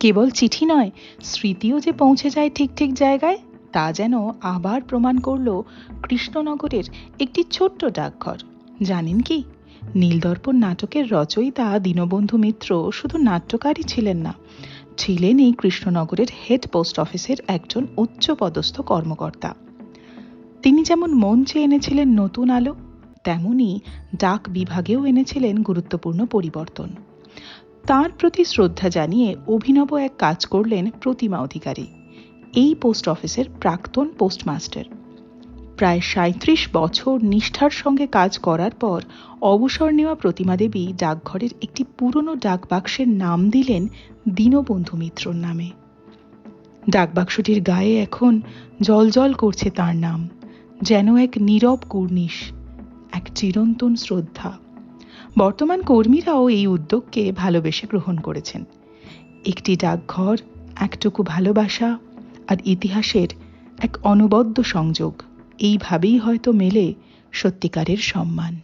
কেবল চিঠি নয়, স্মৃতিও যে পৌঁছে যায় ঠিক ঠিক জায়গায়, তা যেন আবার প্রমাণ করল কৃষ্ণনগরের একটি ছোট্ট ডাকঘর। জানেন কি? নীলদর্পণ নাটকের রচয়িতা দীনবন্ধু মিত্র শুধু নাট্যকারই ছিলেন না, ছিলেন এই কৃষ্ণনগরের হেড পোস্ট অফিসের একজন উচ্চপদস্থ কর্মকর্তা। তিনি যেমন মঞ্চে এনেছিলেন নতুন আলো, তেমনি ডাক বিভাগেও এনেছিলেন গুরুত্বপূর্ণ পরিবর্তন। তার প্রতি শ্রদ্ধা জানিয়ে অভিনব এক কাজ করলেন প্রতিমা অধিকারী, এই পোস্ট অফিসের প্রাক্তন পোস্টমাস্টার। প্রায় সাঁত্রিশ বছর নিষ্ঠার সঙ্গে কাজ করার পর অবসর নেওয়া প্রতিমা দেবী ডাকঘরের একটি পুরনো ডাকবাক্সের নাম দিলেন দীনবন্ধু মিত্রর নামে। ডাকবাক্সটির গায়ে এখন জলজল করছে তার নাম, যেন এক নীরব কুর্নিশ, এক চিরন্তন শ্রদ্ধা। বর্তমান কর্মীরাও এই উদ্যোগকে ভালোবেসে গ্রহণ করেছেন। একটি ডাকঘর, একটুকু ভালোবাসা আর ইতিহাসের এক অনবদ্য সংযোগ, এইভাবেই হয়তো মেলে সত্যিকারের সম্মান।